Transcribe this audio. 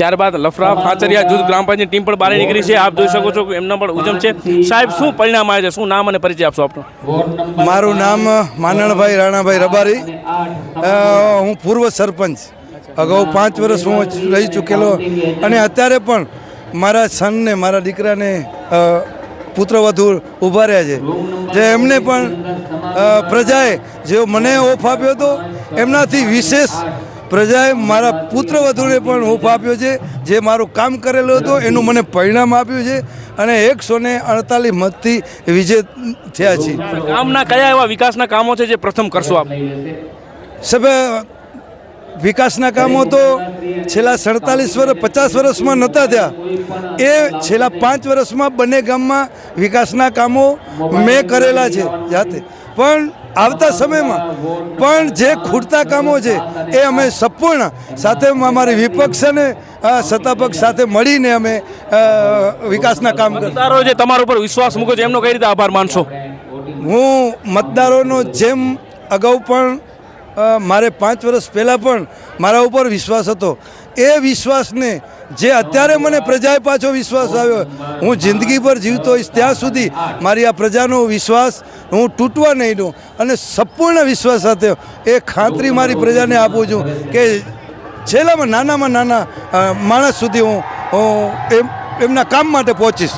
ત્યારબાદ લફરા ફાચરિયા જૂથ ગ્રામ પંચાયત ટીમ પણ બહાર નીકળી છે. આપ જોઈ શકો છો કે એમના પણ ઉજમ છે. સાહેબ શું પરિણામ આવે છે? શું નામ અને પરિચય આપશો આપનો? મારું નામ માનણભાઈ રાણાભાઈ રબારી. હું પૂર્વ સરપંચ. અગાઉ પાંચ વર્ષ હું રહી ચૂકેલો. અને અત્યારે પણ મારા સનને મારા દીકરાને પુત્રવધુ ઊભા રહ્યા છે. જે એમને પણ પ્રજાએ જે મને ઓફ આપ્યો હતો એમનાથી વિશેષ પ્રજાએ મારા પુત્રવધુને પણ ઓફ આપ્યો છે. જે મારું કામ કરેલું હતું એનું મને પરિણામ આપ્યું છે અને એકસો ને અડતાલીસ મતથી વિજય થયા છે ગામના કયા એવા વિકાસના કામો છે જે પ્રથમ કરશો આપ? સભે વિકાસના કામો તો છેલ્લા સડતાલીસ વર્ષ પચાસ વર્ષમાં નહોતા થયા. એ છેલ્લા પાંચ વર્ષમાં બંને ગામમાં વિકાસના કામો મેં કરેલા છે જાતે. પણ આવતા સમયમાં પણ જે ખૂટતા કામો છે એ અમે સંપૂર્ણ સાથે અમારી વિપક્ષ અને સત્તાપક્ષ સાથે મળીને અમે વિકાસના કામ કર મતદારો જે તમારા ઉપર વિશ્વાસ મૂકો છે એમનો કઈ રીતે આભાર માનશો? હું મતદારોનો જેમ અગાઉ પણ મારે પાંચ વર્ષ પહેલાં પણ મારા ઉપર વિશ્વાસ હતો. એ વિશ્વાસને જે અત્યારે મને પ્રજાએ પાછો વિશ્વાસ આવ્યો, હું જિંદગી પર જીવતો હોઈશ ત્યાં સુધી મારી આ પ્રજાનો વિશ્વાસ હું તૂટવા નહીં દઉં અને સંપૂર્ણ વિશ્વાસ સાથે એ ખાતરી મારી પ્રજાને આપું છું કે છેલ્લામાં નાનામાં નાના માણસ સુધી હું એમ, એમના કામ માટે પહોંચીશ.